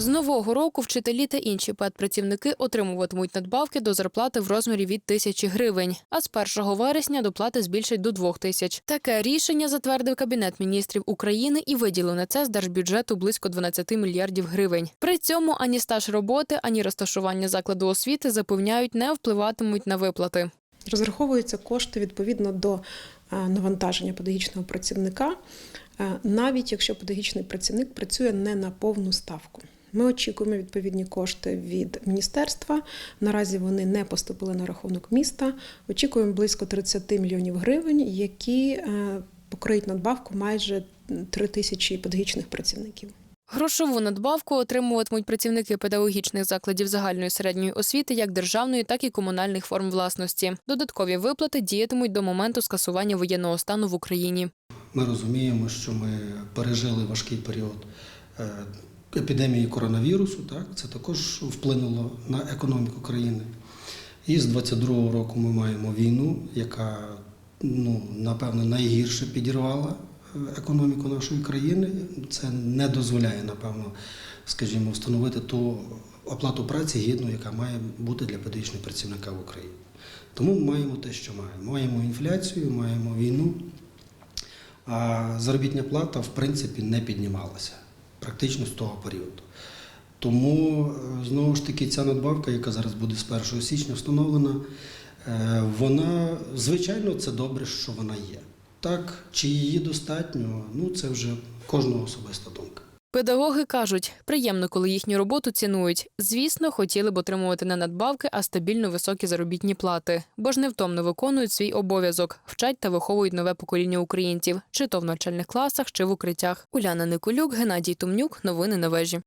З нового року вчителі та інші педпрацівники отримуватимуть надбавки до зарплати в розмірі від тисячі гривень. А з 1 вересня доплати збільшать до двох тисяч. Таке рішення затвердив Кабінет міністрів України і виділив на це з держбюджету близько 12 мільярдів гривень. При цьому ані стаж роботи, ані розташування закладу освіти запевняють, не впливатимуть на виплати. Розраховуються кошти відповідно до е, навантаження педагогічного працівника, е, навіть якщо педагогічний працівник працює не на повну ставку. Ми очікуємо відповідні кошти від міністерства. Наразі вони не поступили на рахунок міста. Очікуємо близько 30 мільйонів гривень, які е, покриють надбавку майже 3 тисячі педагогічних працівників. Грошову надбавку отримуватимуть працівники педагогічних закладів загальної середньої освіти як державної, так і комунальних форм власності. Додаткові виплати діятимуть до моменту скасування воєнного стану в Україні. Ми розуміємо, що ми пережили важкий період е, епідемії коронавірусу. Так? Це також вплинуло на економіку країни. І з 22-го року ми маємо війну, яка ну, напевно найгірше підірвала е, економіку нашої країни. Це не дозволяє, напевно, скажімо, встановити ту оплату праці гідну, яка має бути для педагогічного працівника в Україні. Тому ми маємо те, що маємо. Маємо інфляцію, маємо війну. А заробітня плата, в принципі, не піднімалася практично з того періоду. Тому, е, знову ж таки, ця надбавка, яка зараз буде з 1 січня встановлена, е, вона, звичайно, це добре, що вона є. Так, чи її достатньо, ну це вже кожного особиста думка. Педагоги кажуть, приємно, коли їхню роботу цінують. Звісно, хотіли б отримувати не надбавки, а стабільно високі заробітні плати, бо ж невтомно виконують свій обов'язок, вчать та виховують нове покоління українців, чи то в навчальних класах, чи в укриттях. Уляна Николюк, Геннадій Тумнюк. Новини на вежі.